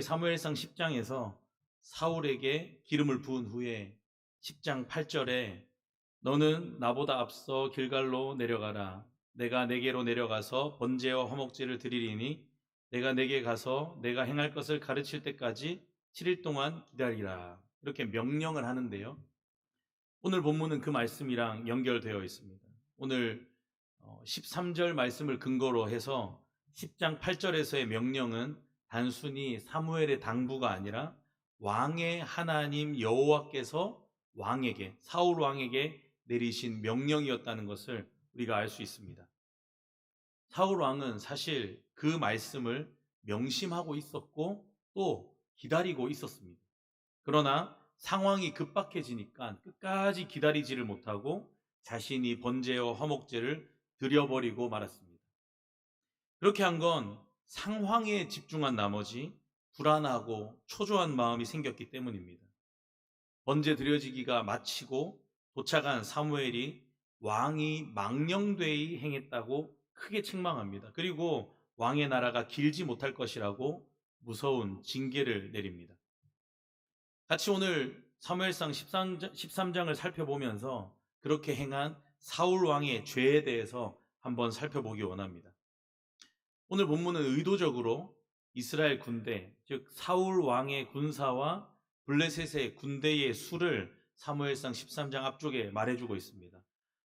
사무엘상 10장에서 사울에게 기름을 부은 후에 10장 8절에 너는 나보다 앞서 길갈로 내려가라. 내가 내게로 내려가서 번제와 화목제를 드리리니 내가 내게 가서 내가 행할 것을 가르칠 때까지 7일 동안 기다리라. 이렇게 명령을 하는데요. 오늘 본문은 그 말씀이랑 연결되어 있습니다. 오늘 13절 말씀을 근거로 해서 10장 8절에서의 명령은 단순히 사무엘의 당부가 아니라 왕의 하나님 여호와께서 왕에게 사울 왕에게 내리신 명령이었다는 것을 우리가 알 수 있습니다. 사울 왕은 사실 그 말씀을 명심하고 있었고 또 기다리고 있었습니다. 그러나 상황이 급박해지니까 끝까지 기다리지를 못하고 자신이 번제와 화목제를 드려버리고 말았습니다. 그렇게 한 건 상황에 집중한 나머지 불안하고 초조한 마음이 생겼기 때문입니다. 번제 드려지기가 마치고 도착한 사무엘이 왕이 망령되이 행했다고 크게 책망합니다. 그리고 왕의 나라가 길지 못할 것이라고 무서운 징계를 내립니다. 같이 오늘 사무엘상 13장, 을 살펴보면서 그렇게 행한 사울 왕의 죄에 대해서 한번 살펴보기 원합니다. 오늘 본문은 의도적으로 이스라엘 군대, 즉 사울 왕의 군사와 블레셋의 군대의 수를 사무엘상 13장 앞쪽에 말해주고 있습니다.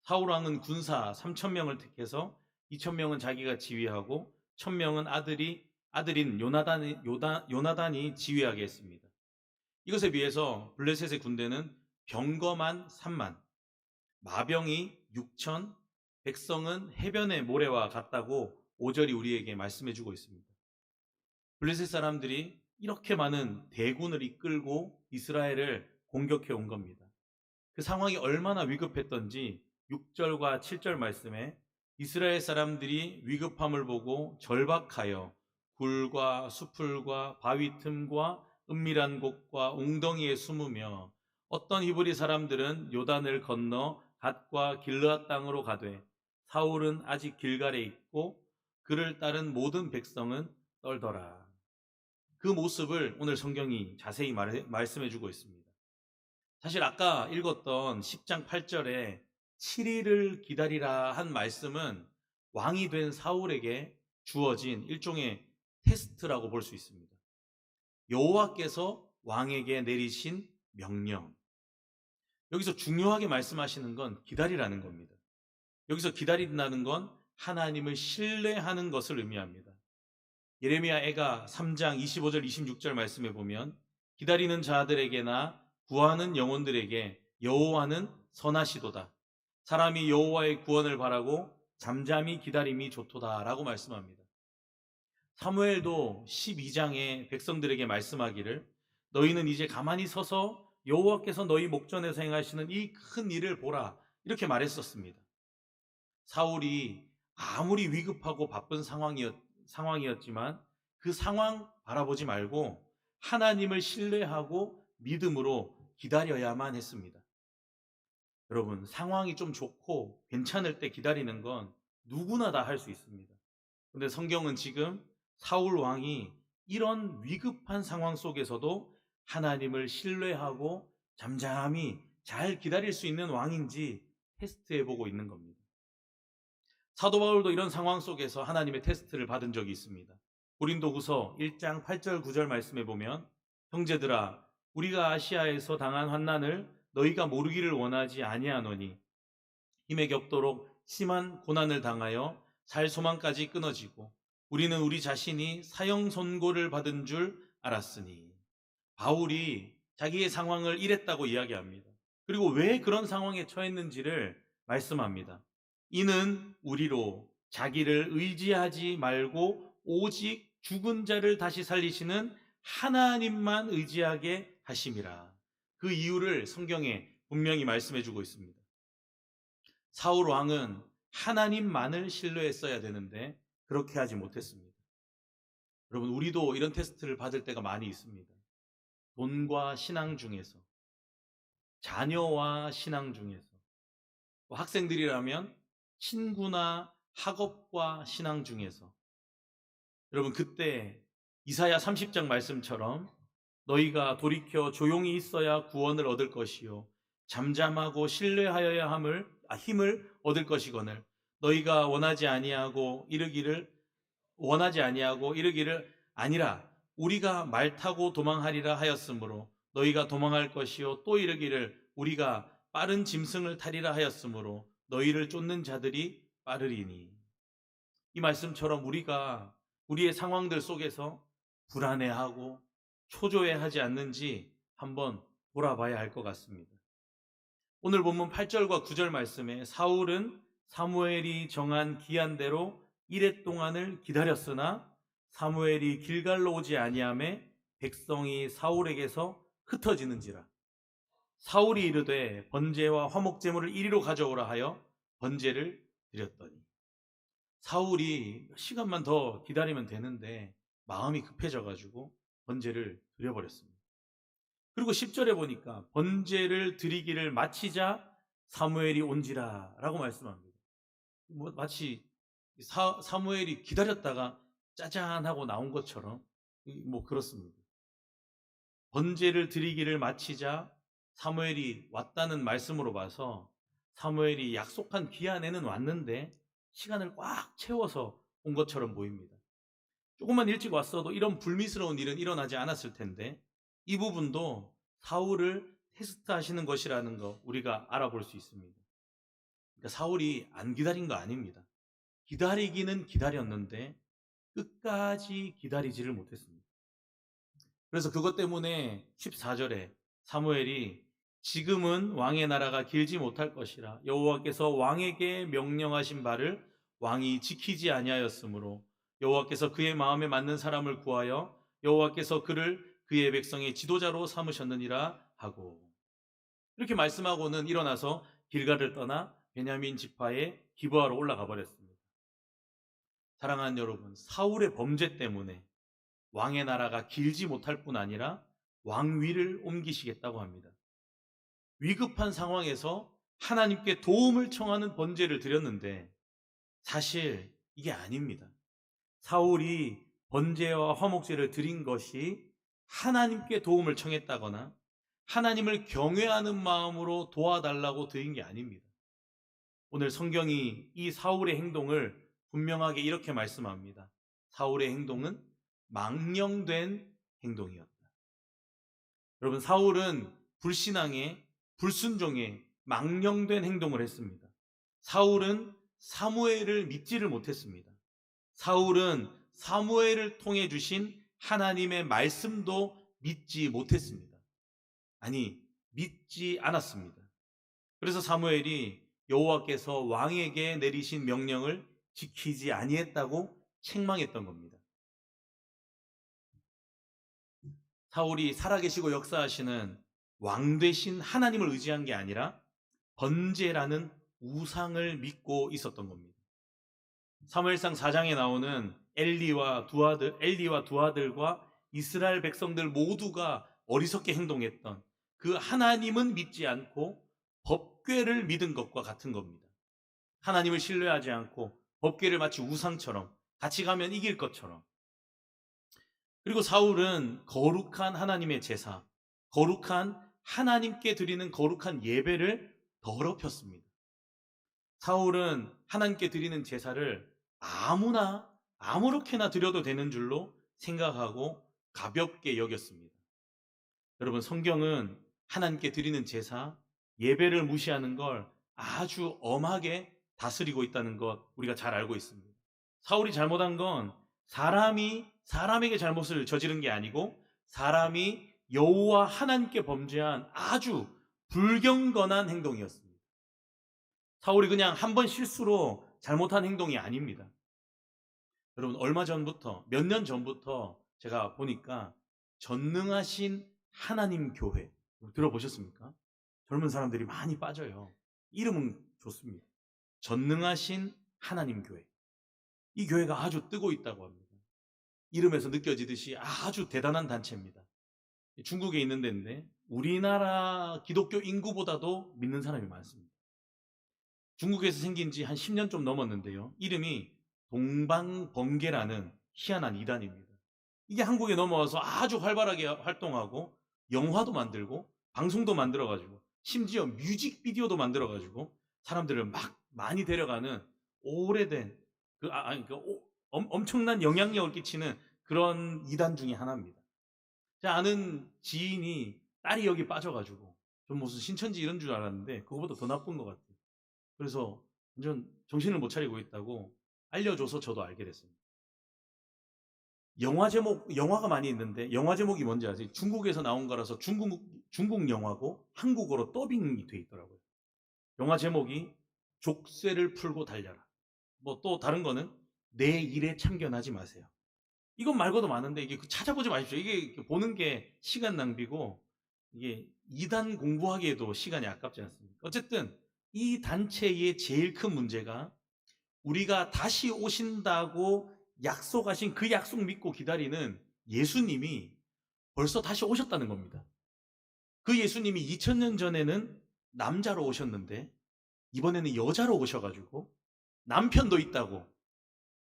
사울 왕은 군사 3천 명을 택해서 2천 명은 자기가 지휘하고 1천 명은 아들이 아들인 요나단이, 요다, 요나단이 지휘하게 했습니다. 이것에 비해서 블레셋의 군대는 병거만 3만, 마병이 6천, 백성은 해변의 모래와 같다고 5절이 우리에게 말씀해 주고 있습니다. 블레셋 사람들이 이렇게 많은 대군을 이끌고 이스라엘을 공격해 온 겁니다. 그 상황이 얼마나 위급했던지 6절과 7절 말씀에 이스라엘 사람들이 위급함을 보고 절박하여 굴과 수풀과 바위 틈과 은밀한 곳과 웅덩이에 숨으며 어떤 히브리 사람들은 요단을 건너 갓과 길르앗 땅으로 가되 사울은 아직 길갈에 있고 그를 따른 모든 백성은 떨더라. 그 모습을 오늘 성경이 자세히 말씀해 주고 있습니다. 사실 아까 읽었던 10장 8절에 7일을 기다리라 한 말씀은 왕이 된 사울에게 주어진 일종의 테스트라고 볼 수 있습니다. 여호와께서 왕에게 내리신 명령. 여기서 중요하게 말씀하시는 건 기다리라는 겁니다. 여기서 기다린다는 건 하나님을 신뢰하는 것을 의미합니다. 예레미야 애가 3장 25절 26절 말씀에 보면 기다리는 자들에게나 구하는 영혼들에게 여호와는 선하시도다. 사람이 여호와의 구원을 바라고 잠잠히 기다림이 좋도다라고 말씀합니다. 사무엘도 12장에 백성들에게 말씀하기를 너희는 이제 가만히 서서 여호와께서 너희 목전에서 행하시는 이 큰 일을 보라 이렇게 말했었습니다. 사울이 아무리 위급하고 바쁜 상황이었, 상황이었지만 그 상황 바라보지 말고 하나님을 신뢰하고 믿음으로 기다려야만 했습니다. 여러분, 상황이 좀 좋고 괜찮을 때 기다리는 건 누구나 다 할 수 있습니다. 근데 성경은 지금 사울 왕이 이런 위급한 상황 속에서도 하나님을 신뢰하고 잠잠히 잘 기다릴 수 있는 왕인지 테스트해 보고 있는 겁니다. 사도 바울도 이런 상황 속에서 하나님의 테스트를 받은 적이 있습니다. 고린도후서 1장 8절 9절 말씀해 보면 형제들아 우리가 아시아에서 당한 환난을 너희가 모르기를 원하지 아니하노니 힘에 겹도록 심한 고난을 당하여 살 소망까지 끊어지고 우리는 우리 자신이 사형 선고를 받은 줄 알았으니 바울이 자기의 상황을 이랬다고 이야기합니다. 그리고 왜 그런 상황에 처했는지를 말씀합니다. 이는 우리로 자기를 의지하지 말고 오직 죽은 자를 다시 살리시는 하나님만 의지하게 하심이라. 그 이유를 성경에 분명히 말씀해 주고 있습니다. 사울 왕은 하나님만을 신뢰했어야 되는데 그렇게 하지 못했습니다. 여러분, 우리도 이런 테스트를 받을 때가 많이 있습니다. 돈과 신앙 중에서, 자녀와 신앙 중에서, 학생들이라면 친구나 학업과 신앙 중에서. 여러분, 그때 이사야 30장 말씀처럼 너희가 돌이켜 조용히 있어야 구원을 얻을 것이요 잠잠하고 신뢰하여야 함을 아, 힘을 얻을 것이거늘 너희가 원하지 아니하고 이르기를 원하지 아니하고 이르기를 아니라 우리가 말 타고 도망하리라 하였으므로 너희가 도망할 것이요 또 이르기를 우리가 빠른 짐승을 타리라 하였으므로 너희를 쫓는 자들이 빠르리니 이 말씀처럼 우리가 우리의 상황들 속에서 불안해하고 초조해하지 않는지 한번 돌아봐야 할 것 같습니다. 오늘 본문 8절과 9절 말씀에 사울은 사무엘이 정한 기한대로 이래 동안을 기다렸으나 사무엘이 길갈로 오지 아니함에 백성이 사울에게서 흩어지는지라 사울이 이르되 번제와 화목 제물을 이리로 가져오라 하여 번제를 드렸더니 사울이 몇 시간만 더 기다리면 되는데 마음이 급해져 가지고 번제를 드려버렸습니다. 그리고 10절에 보니까 번제를 드리기를 마치자 사무엘이 온지라 라고 말씀합니다. 뭐 마치 사, 사무엘이 기다렸다가 짜잔 하고 나온 것처럼 뭐 그렇습니다. 번제를 드리기를 마치자 사무엘이 왔다는 말씀으로 봐서 사무엘이 약속한 기한에는 왔는데 시간을 꽉 채워서 온 것처럼 보입니다. 조금만 일찍 왔어도 이런 불미스러운 일은 일어나지 않았을 텐데 이 부분도 사울을 테스트하시는 것이라는 거 우리가 알아볼 수 있습니다. 그러니까 사울이 안 기다린 거 아닙니다. 기다리기는 기다렸는데 끝까지 기다리지를 못했습니다. 그래서 그것 때문에 14절에 사무엘이 지금은 왕의 나라가 길지 못할 것이라 여호와께서 왕에게 명령하신 바를 왕이 지키지 아니하였으므로 여호와께서 그의 마음에 맞는 사람을 구하여 여호와께서 그를 그의 백성의 지도자로 삼으셨느니라 하고 이렇게 말씀하고는 일어나서 길가를 떠나 베냐민 지파의 기부하러 올라가 버렸습니다. 사랑하는 여러분, 사울의 범죄 때문에 왕의 나라가 길지 못할 뿐 아니라 왕위를 옮기시겠다고 합니다. 위급한 상황에서 하나님께 도움을 청하는 번제를 드렸는데 사실 이게 아닙니다. 사울이 번제와 화목제를 드린 것이 하나님께 도움을 청했다거나 하나님을 경외하는 마음으로 도와달라고 드린 게 아닙니다. 오늘 성경이 이 사울의 행동을 분명하게 이렇게 말씀합니다. 사울의 행동은 망령된 행동이었다. 여러분, 사울은 불신앙에 불순종에 망령된 행동을 했습니다. 사울은 사무엘을 믿지를 못했습니다. 사울은 사무엘을 통해 주신 하나님의 말씀도 믿지 못했습니다. 아니, 믿지 않았습니다. 그래서 사무엘이 여호와께서 왕에게 내리신 명령을 지키지 아니했다고 책망했던 겁니다. 사울이 살아계시고 역사하시는 왕 되신 하나님을 의지한 게 아니라 번제라는 우상을 믿고 있었던 겁니다. 사무엘상 4장에 나오는 엘리와 두 아들, 엘리와 두 아들과 이스라엘 백성들 모두가 어리석게 행동했던 그 하나님은 믿지 않고 법궤를 믿은 것과 같은 겁니다. 하나님을 신뢰하지 않고 법궤를 마치 우상처럼 같이 가면 이길 것처럼. 그리고 사울은 거룩한 하나님의 제사, 거룩한 하나님께 드리는 거룩한 예배를 더럽혔습니다. 사울은 하나님께 드리는 제사를 아무나 아무렇게나 드려도 되는 줄로 생각하고 가볍게 여겼습니다. 여러분 성경은 하나님께 드리는 제사, 예배를 무시하는 걸 아주 엄하게 다스리고 있다는 것 우리가 잘 알고 있습니다. 사울이 잘못한 건 사람이 사람에게 잘못을 저지른 게 아니고 사람이 여호와 하나님께 범죄한 아주 불경건한 행동이었습니다. 사울이 그냥 한 번 실수로 잘못한 행동이 아닙니다. 여러분 얼마 전부터 몇 년 전부터 제가 보니까 전능하신 하나님 교회 들어보셨습니까? 젊은 사람들이 많이 빠져요. 이름은 좋습니다. 전능하신 하나님 교회. 이 교회가 아주 뜨고 있다고 합니다. 이름에서 느껴지듯이 아주 대단한 단체입니다. 중국에 있는 데인데 우리나라 기독교 인구보다도 믿는 사람이 많습니다. 중국에서 생긴 지 한 10년 좀 넘었는데요. 이름이 동방번개라는 희한한 이단입니다. 이게 한국에 넘어와서 아주 활발하게 활동하고 영화도 만들고 방송도 만들어 가지고 심지어 뮤직비디오도 만들어 가지고 사람들을 막 많이 데려가는 오래된 그 아, 아니 그 오- 엄, 엄청난 영향력을 끼치는 그런 이단 중에 하나입니다. 제가 아는 지인이 딸이 여기 빠져가지고 좀 무슨 신천지 이런 줄 알았는데 그거보다 더 나쁜 것 같아요. 그래서 완전 정신을 못 차리고 있다고 알려줘서 저도 알게 됐습니다. 영화 제목, 영화가 많이 있는데 영화 제목이 뭔지 아세요? 중국에서 나온 거라서 중국, 중국 영화고 한국어로 더빙이 돼 있더라고요. 영화 제목이 족쇄를 풀고 달려라. 뭐 또 다른 거는 내 일에 참견하지 마세요. 이건 말고도 많은데 이게 그 찾아보지 마십시오. 이게 보는 게 시간 낭비고 이게 이단 공부하기에도 시간이 아깝지 않습니까? 어쨌든 이 단체의 제일 큰 문제가 우리가 다시 오신다고 약속하신 그 약속 믿고 기다리는 예수님이 벌써 다시 오셨다는 겁니다. 그 예수님이 2000년 전에는 남자로 오셨는데 이번에는 여자로 오셔가지고 남편도 있다고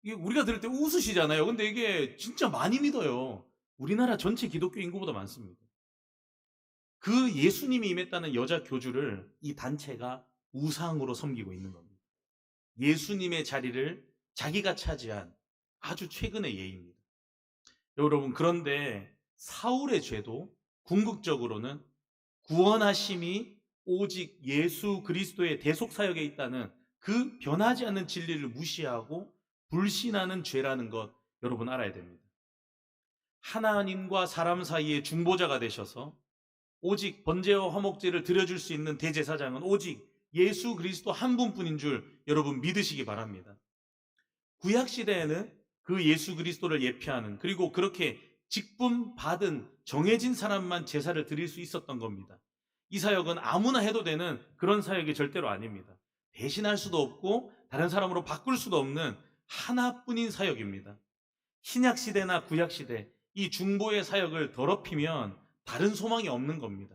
이게 우리가 들을 때 웃으시잖아요. 근데 이게 진짜 많이 믿어요. 우리나라 전체 기독교 인구보다 많습니다. 그 예수님이 임했다는 여자 교주를 이 단체가 우상으로 섬기고 있는 겁니다. 예수님의 자리를 자기가 차지한 아주 최근의 예입니다. 여러분, 그런데 사울의 죄도 궁극적으로는 구원하심이 오직 예수 그리스도의 대속 사역에 있다는 그 변하지 않는 진리를 무시하고 불신하는 죄라는 것 여러분 알아야 됩니다. 하나님과 사람 사이의 중보자가 되셔서 오직 번제와 화목제를 드려줄 수 있는 대제사장은 오직 예수 그리스도 한 분뿐인 줄 여러분 믿으시기 바랍니다. 구약 시대에는 그 예수 그리스도를 예표하는 그리고 그렇게 직분 받은 정해진 사람만 제사를 드릴 수 있었던 겁니다. 이 사역은 아무나 해도 되는 그런 사역이 절대로 아닙니다. 대신할 수도 없고 다른 사람으로 바꿀 수도 없는 하나뿐인 사역입니다. 신약 시대나 구약 시대 이 중보의 사역을 더럽히면 다른 소망이 없는 겁니다.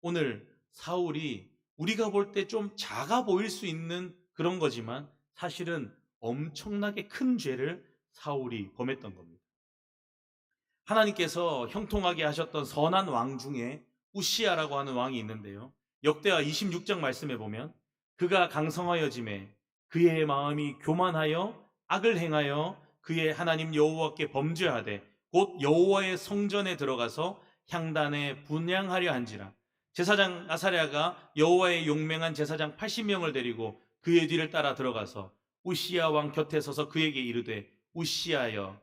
오늘 사울이 우리가 볼 때 좀 작아 보일 수 있는 그런 거지만 사실은 엄청나게 큰 죄를 사울이 범했던 겁니다. 하나님께서 형통하게 하셨던 선한 왕 중에 우시아라고 하는 왕이 있는데요. 역대하 26장 말씀에 보면 그가 강성하여짐에 그의 마음이 교만하여 악을 행하여 그의 하나님 여호와께 범죄하되 곧 여호와의 성전에 들어가서 향단에 분양하려 한지라. 제사장 아사랴가 여호와의 용맹한 제사장 80명을 데리고 그의 뒤를 따라 들어가서 우시아 왕 곁에 서서 그에게 이르되 우시아여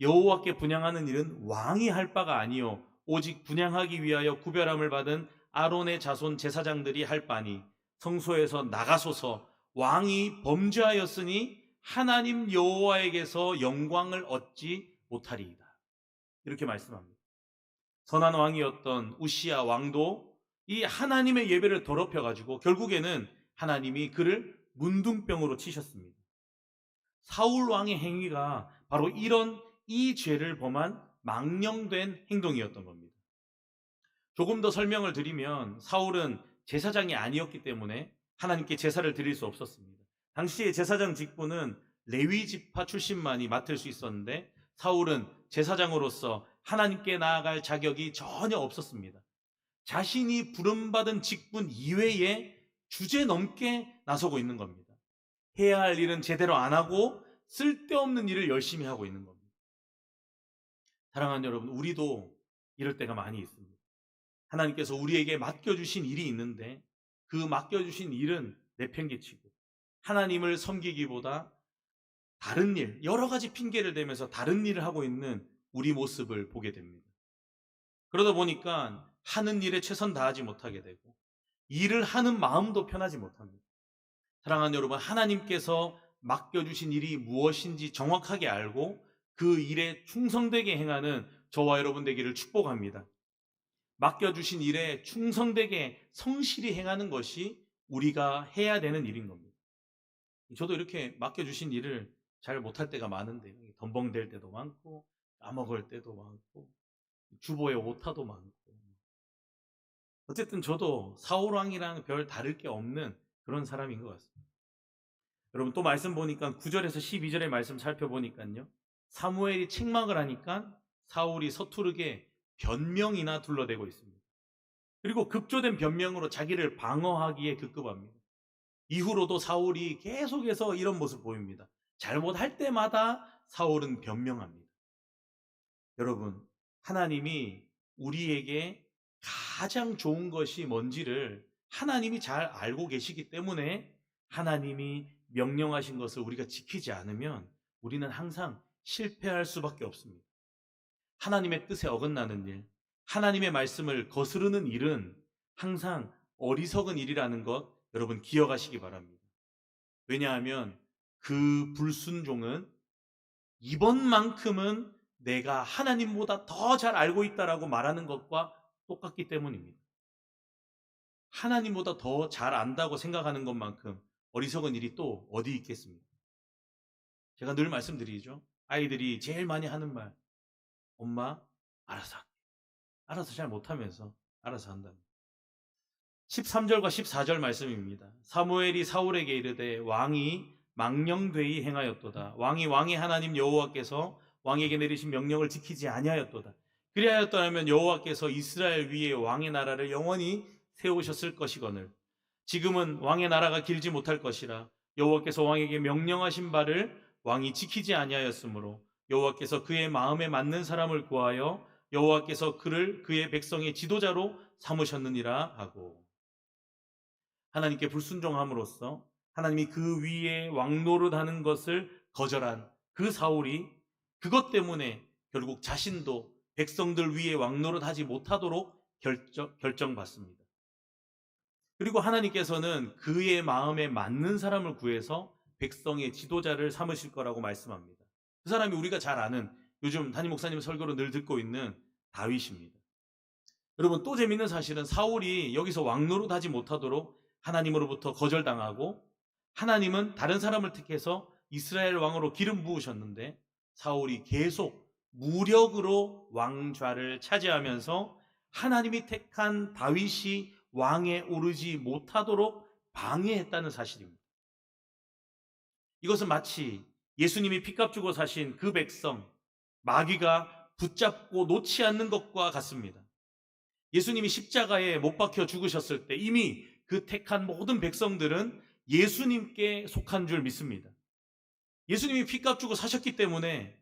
여호와께 분양하는 일은 왕이 할 바가 아니요 오직 분양하기 위하여 구별함을 받은 아론의 자손 제사장들이 할 바니 성소에서 나가소서 왕이 범죄하였으니 하나님 여호와에게서 영광을 얻지 못하리이다. 이렇게 말씀합니다. 선한 왕이었던 우시아 왕도 이 하나님의 예배를 더럽혀 가지고 결국에는 하나님이 그를 문둥병으로 치셨습니다. 사울 왕의 행위가 바로 이런 이 죄를 범한 망령된 행동이었던 겁니다. 조금 더 설명을 드리면 사울은 제사장이 아니었기 때문에 하나님께 제사를 드릴 수 없었습니다. 당시에 제사장 직분은 레위 지파 출신만이 맡을 수 있었는데 사울은 제사장으로서 하나님께 나아갈 자격이 전혀 없었습니다. 자신이 부름받은 직분 이외에 주제 넘게 나서고 있는 겁니다. 해야 할 일은 제대로 안 하고 쓸데없는 일을 열심히 하고 있는 겁니다. 사랑하는 여러분, 우리도 이럴 때가 많이 있습니다. 하나님께서 우리에게 맡겨주신 일이 있는데 그 맡겨주신 일은 내팽개치고 하나님을 섬기기보다 다른 일, 여러 가지 핑계를 대면서 다른 일을 하고 있는 우리 모습을 보게 됩니다. 그러다 보니까 하는 일에 최선 다하지 못하게 되고 일을 하는 마음도 편하지 못합니다. 사랑하는 여러분, 하나님께서 맡겨주신 일이 무엇인지 정확하게 알고 그 일에 충성되게 행하는 저와 여러분 되기를 축복합니다. 맡겨주신 일에 충성되게 성실히 행하는 것이 우리가 해야 되는 일인 겁니다. 저도 이렇게 맡겨주신 일을 잘 못할 때가 많은데 덤벙댈 때도 많고 까먹을 때도 많고 주보에 오타도 많고 어쨌든 저도 사울왕이랑 별 다를 게 없는 그런 사람인 것 같습니다. 여러분 또 말씀 보니까 9절에서 12절의 말씀 살펴보니까요. 사무엘이 책망을 하니까 사울이 서투르게 변명이나 둘러대고 있습니다. 그리고 급조된 변명으로 자기를 방어하기에 급급합니다. 이후로도 사울이 계속해서 이런 모습 보입니다. 잘못할 때마다 사울은 변명합니다. 여러분, 하나님이 우리에게 가장 좋은 것이 뭔지를 하나님이 잘 알고 계시기 때문에 하나님이 명령하신 것을 우리가 지키지 않으면 우리는 항상 실패할 수밖에 없습니다. 하나님의 뜻에 어긋나는 일, 하나님의 말씀을 거스르는 일은 항상 어리석은 일이라는 것 여러분 기억하시기 바랍니다. 왜냐하면 그 불순종은 이번만큼은 내가 하나님보다 더 잘 알고 있다라고 말하는 것과 똑같기 때문입니다. 하나님보다 더 잘 안다고 생각하는 것만큼 어리석은 일이 또 어디 있겠습니까? 제가 늘 말씀드리죠. 아이들이 제일 많이 하는 말. 엄마, 알아서 할게. 알아서 잘 못하면서 알아서 한답니다. 13절과 14절 말씀입니다. 사무엘이 사울에게 이르되 왕이 망령되이 행하였도다. 왕이 왕의 하나님 여호와께서 왕에게 내리신 명령을 지키지 아니하였도다. 그리하였더라면 여호와께서 이스라엘 위에 왕의 나라를 영원히 세우셨을 것이거늘 지금은 왕의 나라가 길지 못할 것이라 여호와께서 왕에게 명령하신 바를 왕이 지키지 아니하였으므로 여호와께서 그의 마음에 맞는 사람을 구하여 여호와께서 그를 그의 백성의 지도자로 삼으셨느니라 하고 하나님께 불순종함으로써 하나님이 그 위에 왕노릇 하는 것을 거절한 그 사울이 그것 때문에 결국 자신도 백성들 위에 왕노릇 하지 못하도록 결정, 결정받습니다. 그리고 하나님께서는 그의 마음에 맞는 사람을 구해서 백성의 지도자를 삼으실 거라고 말씀합니다. 그 사람이 우리가 잘 아는 요즘 담임 목사님 설교로 늘 듣고 있는 다윗입니다. 여러분 또 재밌는 사실은 사울이 여기서 왕노릇 하지 못하도록 하나님으로부터 거절당하고 하나님은 다른 사람을 택해서 이스라엘 왕으로 기름 부으셨는데 사울이 계속 무력으로 왕좌를 차지하면서 하나님이 택한 다윗이 왕에 오르지 못하도록 방해했다는 사실입니다. 이것은 마치 예수님이 피값 주고 사신 그 백성 마귀가 붙잡고 놓지 않는 것과 같습니다. 예수님이 십자가에 못 박혀 죽으셨을 때 이미 그 택한 모든 백성들은 예수님께 속한 줄 믿습니다. 예수님이 피값 주고 사셨기 때문에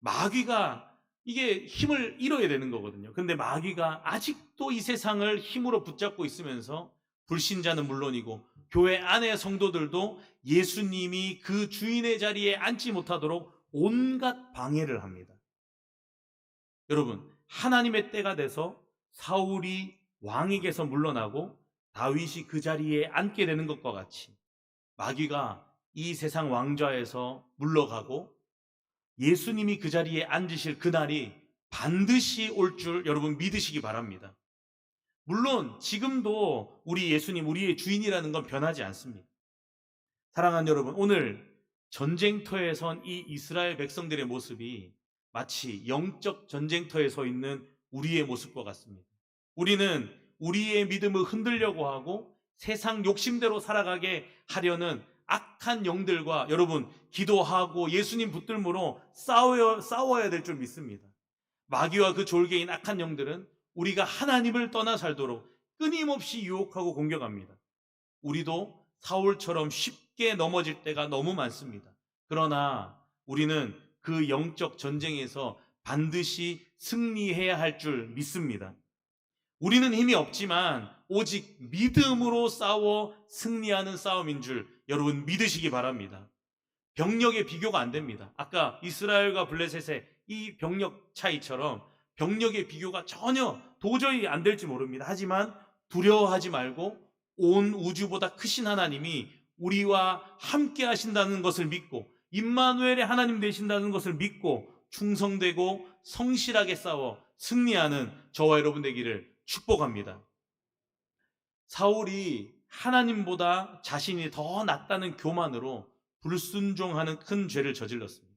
마귀가 이게 힘을 잃어야 되는 거거든요. 근데 마귀가 아직도 이 세상을 힘으로 붙잡고 있으면서 불신자는 물론이고 교회 안의 성도들도 예수님이 그 주인의 자리에 앉지 못하도록 온갖 방해를 합니다. 여러분, 하나님의 때가 돼서 사울이 왕에게서 물러나고 다윗이 그 자리에 앉게 되는 것과 같이 마귀가 이 세상 왕좌에서 물러가고 예수님이 그 자리에 앉으실 그날이 반드시 올 줄 여러분 믿으시기 바랍니다. 물론 지금도 우리 예수님, 우리의 주인이라는 건 변하지 않습니다. 사랑하는 여러분, 오늘 전쟁터에 선 이 이스라엘 백성들의 모습이 마치 영적 전쟁터에 서 있는 우리의 모습과 같습니다. 우리는 우리의 믿음을 흔들려고 하고 세상 욕심대로 살아가게 하려는 악한 영들과 여러분 기도하고 예수님 붙들므로 싸워야, 싸워야 될 줄 믿습니다. 마귀와 그 졸개인 악한 영들은 우리가 하나님을 떠나 살도록 끊임없이 유혹하고 공격합니다. 우리도 사울처럼 쉽게 넘어질 때가 너무 많습니다. 그러나 우리는 그 영적 전쟁에서 반드시 승리해야 할 줄 믿습니다. 우리는 힘이 없지만 오직 믿음으로 싸워 승리하는 싸움인 줄 여러분 믿으시기 바랍니다. 병력의 비교가 안 됩니다. 아까 이스라엘과 블레셋의 이 병력 차이처럼 병력의 비교가 전혀 도저히 안 될지 모릅니다. 하지만 두려워하지 말고 온 우주보다 크신 하나님이 우리와 함께 하신다는 것을 믿고 임마누엘의 하나님 되신다는 것을 믿고 충성되고 성실하게 싸워 승리하는 저와 여러분 되기를 축복합니다. 사울이 하나님보다 자신이 더 낫다는 교만으로 불순종하는 큰 죄를 저질렀습니다.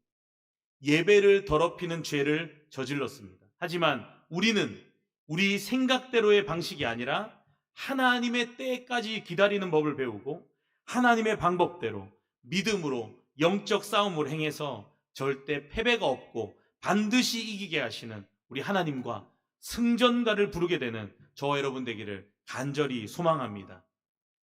예배를 더럽히는 죄를 저질렀습니다. 하지만 우리는 우리 생각대로의 방식이 아니라 하나님의 때까지 기다리는 법을 배우고 하나님의 방법대로 믿음으로 영적 싸움을 행해서 절대 패배가 없고 반드시 이기게 하시는 우리 하나님과 승전가를 부르게 되는 저와 여러분 되기를 간절히 소망합니다.